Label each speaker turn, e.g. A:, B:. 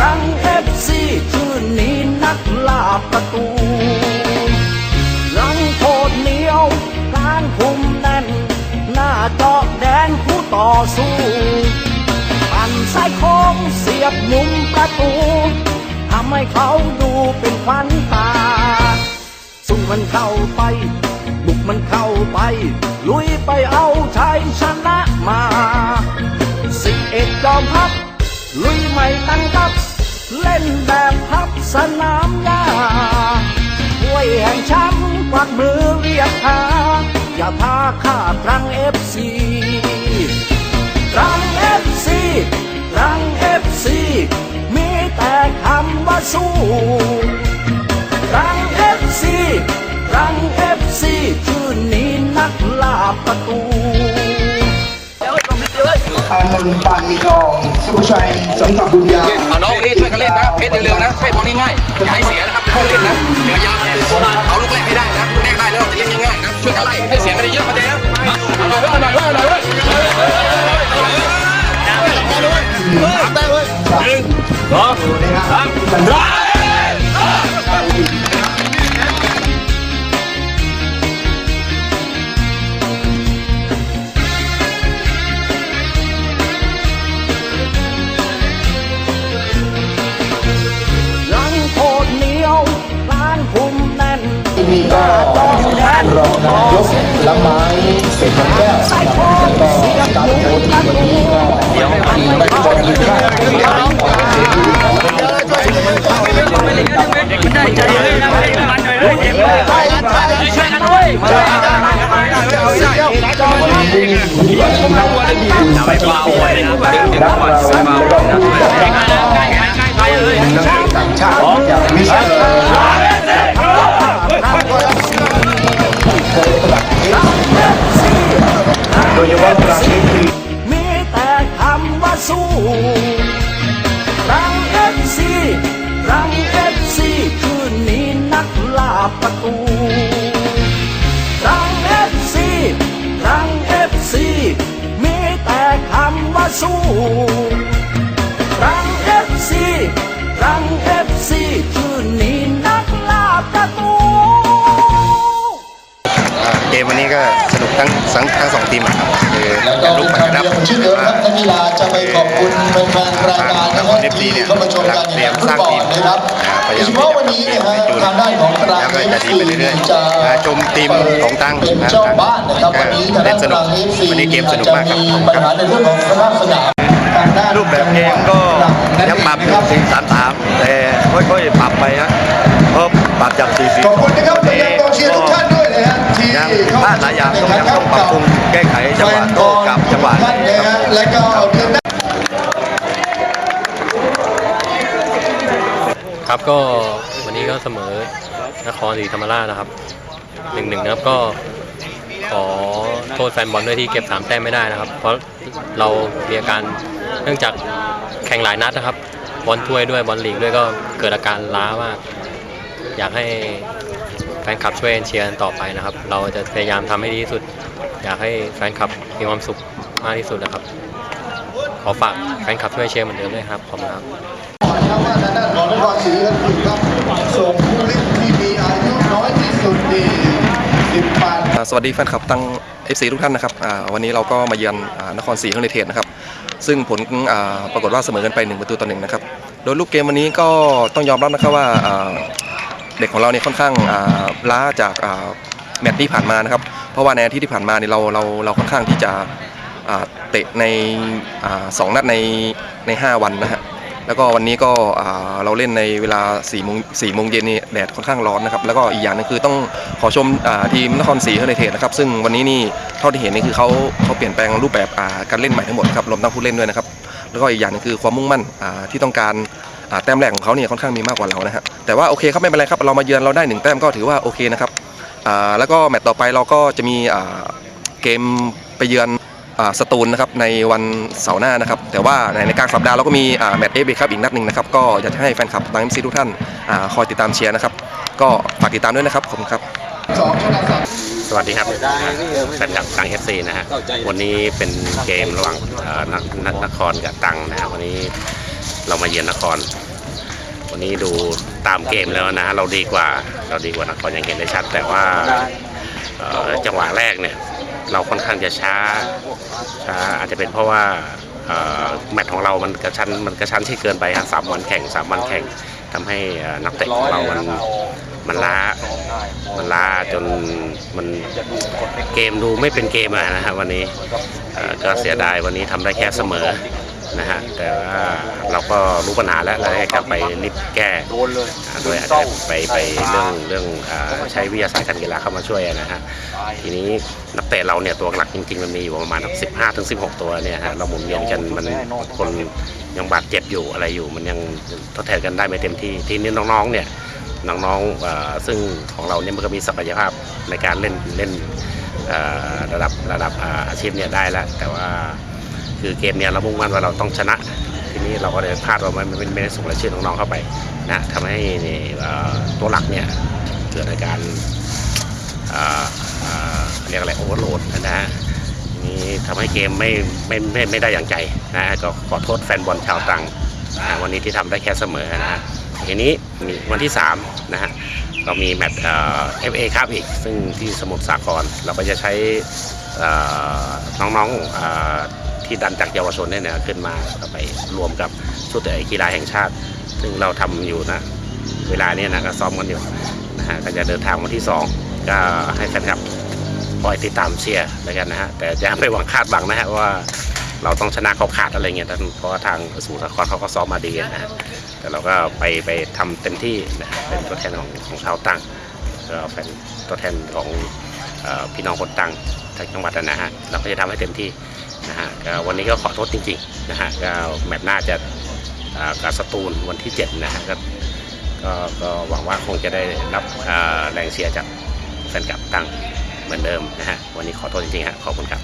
A: รังเอฟซีชื่อนี้นักล่าประตูหลังโคตรเหนียวการคุมแน่น หน้าจาะแดนคู่ต่อสู้ปั่นสายโค้งเสียบมุมประตูทำให้เขาดูเป็นขวัญตา สู้มันเข้าไป บุกมันเข้าไป ลุยไปเอาชัยชนะมา สิเอ็ดจอมพับลุยไม่ตั้งกับ เล่นแบบพับสนามหญ้าถ้วยแห่งช้ำกวักมือเรียกหาอย่าพาข้าตรังเอฟซีตรังเอฟซีตรังเอฟซีมีแต่คำว่าสู้ตรังเอฟซีตรังเอฟซีชื่อนี้นักล่าประตู
B: อานนท์ปานมีทองสุภชัยสำนักบุญญา
C: เอาน้องนี่ช่วยกันเล่นนะเพชรเร็วๆนะให้บอลง่ายๆอย่าให้เสียนะครับช่วยเล่นนะเดี๋ยวยาวเอาลูกแรกให้ได้นะลูกแรกได้แล้วจะเล่นง่ายๆนะช่วยกันไล่ให้เสียไม่ได้เยอะมาเจ๊นะเอาหน่อยเอาหน่อยเอาหน่อยเอาหน่อยสามแต้มเลยหนึ่งสองสาม
A: ห น่น
B: ที่นี่ก็รองนายกละไม้เศรษฐแก้วนะครับแล้วก็การโพสต์วันนี้ก็ทีมไม่บอลทีมชาติทีมไปเปล่าไว้นักเราแล้วก็ผู้จัดการต่างชาติอย่างมิสเตอร์เค นี้คือ
A: มีแต่คำว่าสู้รังเอฟซีรังเอฟซีคืนนี้นักล่าประตูรังเอฟซีรังเอฟซีมีแต่คำว่าสู้รังเอฟซีรังเอฟซีคืน นี้ก็
D: สนุกทั้งทั้งทั้งสองทีมอะครับคือ
B: แล้วก็
D: ลู
B: เป็
D: ก
B: น
D: ปัด
B: คำ
D: นะ
B: เดียวชื่อเดิมครับนักกีฬาจะไปขอบคุณแฟนๆรายการนะครับที่เข้ามาชมการแข่งขันฟุตบอลนะครับโดยเฉพาะวันนี้นะฮะทางด้านของตรังเอฟซีจะ
D: ชมทีมของตั้ง
B: เป็นเจ้าบ้านนะครับวันนี้ทางด้านน
D: ส
B: ต
D: นุ
B: รั
D: ก
B: งเอฟซี
D: วันนี้เกมสนุก
B: จะ
D: มากครับ
B: มีปัญหาในเรื่องของสภาพสนาม
D: รูปแบบเกมก็ยังปรับอยู่สี่สามสามแต่ค่อยๆปรับไปฮะเพราะปรับจากสี่สี่
B: ขอบคุณนะครับไปยังกองเชียร์ทุกท่าน ด้วยนะฮะที่
D: ยัง
B: เข้
D: พลาดหลายอย่างต้องยังต้องปรับปรุงแก้ไขจังหวะโต้กลับจังหวะ
B: และก็
E: ครับก็วันนี้ก็เสมอนครศรีธรรมราชนะครับหนึ่งหนึ่งนะครับก็ขอโทษแฟนบอลด้วยที่เก็บสามแต้มไม่ได้นะครับ เพราะเรามีอาการเนื่องจากแข่งหลายนัดนะครับบอลถ้วยด้วยบอลลีกด้วยก็เกิดอาการล้ามาก อยากให้ ฟนคลับช่วยเชียร์กันต่อไปนะครับ เราจะพยายามทำให้ดีที่สุด อยากให้แฟนคลับมีความสุขมากที่สุดนะครับ ขอฝากแฟนคลับช่วยเชียร์เหมือนเดิมด้วยครับขอบคุณครับ
B: ครับว่าทางด้านของนครศรีธรรมราชครับส่งผู้เล่นที่มีอายุน้อยที่สุดนี่18
F: อ่าสวัสดีแฟนคลับทั้ง FC ทุกท่านนะครับอ่าวันนี้เราก็มาเยือนอ่านครศรีเฮอริเทจนะครับซึ่งผลอ่าปรากฏว่าเสมอกันไป1ประตูต่อหนึ่งนะครับโดยลูกเกมวันนี้ก็ต้องยอมรับนะครับว่าอ่า เด็กของเราเนี่ยค่อนข้างล้าจากแมตช์ที่ผ่านมานะครับ เพราะว่าในอาทิตย์ที่ผ่านมาเนี่ยเราเราเราค่อนข้างที่จะเตะในอสองนัดในใน 5 วันนะฮะแล้วก็วันนี้ก็เราเล่นในเวลา4ี่โมงสี่โมงเย็นนี่แดดค่อนข้างร้อนนะครับ แล้วก็อีกอย่างหนึงคือต้องขอชมอทีมนครศรีเฮอริเทจนะครับ ซึ่งวันนี้นี่เท่าที่เห็นนี่คือเขาเขาเปลี่ยนแปลงรูปแบบการเล่นใหม่ทั้งหมดครับรวมทั้งผู้เล่นด้วยนะครับ แล้วก็อีกอย่างหนึงคือความมุ่งมั่นที่ต้องการ แต้มแรกของเขาเนี่ยค่อนข้างมีมากกว่าเรานะฮะแต่ว่าโอเคครับไม่เป็นไรครับเรามาเยือนเราได้หนึ่งแต้มก็ถือว่าโอเคนะครับแล้วก็แมตต์ต่อไปเราก็จะมีเกมไปเยือนสตูลนะครับในวันเสาร์หน้านะครับแต่ว่าในกลางสัปดาห์เราก็มีแมตต์เอฟเอครับอีกนัดหนึ่งนะครับก็อยากจะให้แฟนคลับทางเอ็มซีทุกท่านคอยติดตามเชียร์นะครับก็ฝากติดตามด้วยนะครับขอบคุณครับ
G: สวัสดีครับแฟนคลับตังเอฟซีนะฮะวันนี้เป็นเกมระหว่างเอ่อนนนครกับตังนะฮะวันนี้ เรามาเยือนนคร วันนี้ดูตามเกมแล้วนะ เราดีกว่า เราดีกว่านครยังเห็นได้ชัด แต่ว่าจังหวะแรกเนี่ย เราค่อนข้างจะช้าช้าอาจจะเป็นเพราะว่าแมตช์ของเรามันกระชั้นมันกระชั้นที่เกินไปฮะสามวันแข่งสามวันแข่งทำให้นักเตะของเรามันมันล้า มันล้าจนมันเกมดูไม่เป็นเกมอะนะฮะวันนี้ก็เสียดายวันนี้ทำได้แค่เสมอ นะฮะแต่ว่าเราก็รู้ปัญหาแล้วเราได้กลับไปรีบแก้อ่าโดยอาจจะไปไปเรื่องเรื่องอ่าใช้วิทยาศาสตร์การกีฬาเข้ามาช่วยนะฮะทีนี้นักเตะเราเนี่ยตัวหลักจริงๆมันมีอยู่ประมาณสิบห้าถึงสิบหกตัวเนี่ยฮะเราหมุนเวียนกันมันคนยังบาดเจ็บอยู่อะไรอยู่ มันยังทดแทนกันได้ไม่เต็มที่ทีนี้น้องๆเนี่ยน้องๆเอ่อซึ่งของเราเนี่ยมันก็มีศักยภาพในการเล่นเล่นเอ่อระดับระดับอ่าอาชีพเนี่ยได้แล้วแต่ว่า คือเกมเนี่ยเรามุ่งมั่นว่าเราต้องชนะ ทีนี้เราก็เลยพลาดว่าไม่ไม่ไม่ได้ส่งรายชื่อน้องๆเข้าไปนะทำให้ตัวหลักเนี่ยเกิดอาการเรียกอะไรโอเวอร์โหลดนะฮะนี่ทำให้เกมไม่ไม่ไม่ไม่ได้อย่างใจนะก็ขอโทษแฟนบอลชาวตรังนะวันนี้ที่ทำได้แค่เสมอนะฮะทีนี้มีวันที่3นะฮะเรามีแมตช์เอฟเอครับอีก ซึ่งที่สมุทรสาครเราก็จะใช้น้องๆ ที่ดันจากเยาวชนเนี่ยนะขึ้นมาไปรวมกับชุดกีฬาแห่งชาติ ซึ่งเราทำอยู่นะ เวลาเนี้นะก็ซ้อมกันอยู่นะฮะก็จะเดินทางวันที่ 2 ก็ให้แฟนคลับคอยติดตามเชียร์แล้วกันนะฮะแต่จะไม่หวังคาดหวังนะฮะว่าเราต้องชนะเขาขาดอะไรเงี้ยเพราะทางสมุทรสาครเขาก็ซ้อมมาดีนะฮะแต่เราก็ไปไปทำเต็มที่นะเป็นตัวแทนของของชาวตังก็เป็นตัวแทนของอพี่น้องคนตังทางจังหวัดนะฮะเราก็จะทำให้เต็มที่ นะฮะวันนี้ก็ขอโทษจริงๆนะฮะก็แมตช์หน้าจะกับสตูลวันที่7นะฮะก็ก็ก็หวังว่าคงจะได้รับแรงเชียร์จากแฟนคลับตังเหมือนเดิมนะฮะวันนี้ขอโทษจริงๆฮะขอบคุณครับ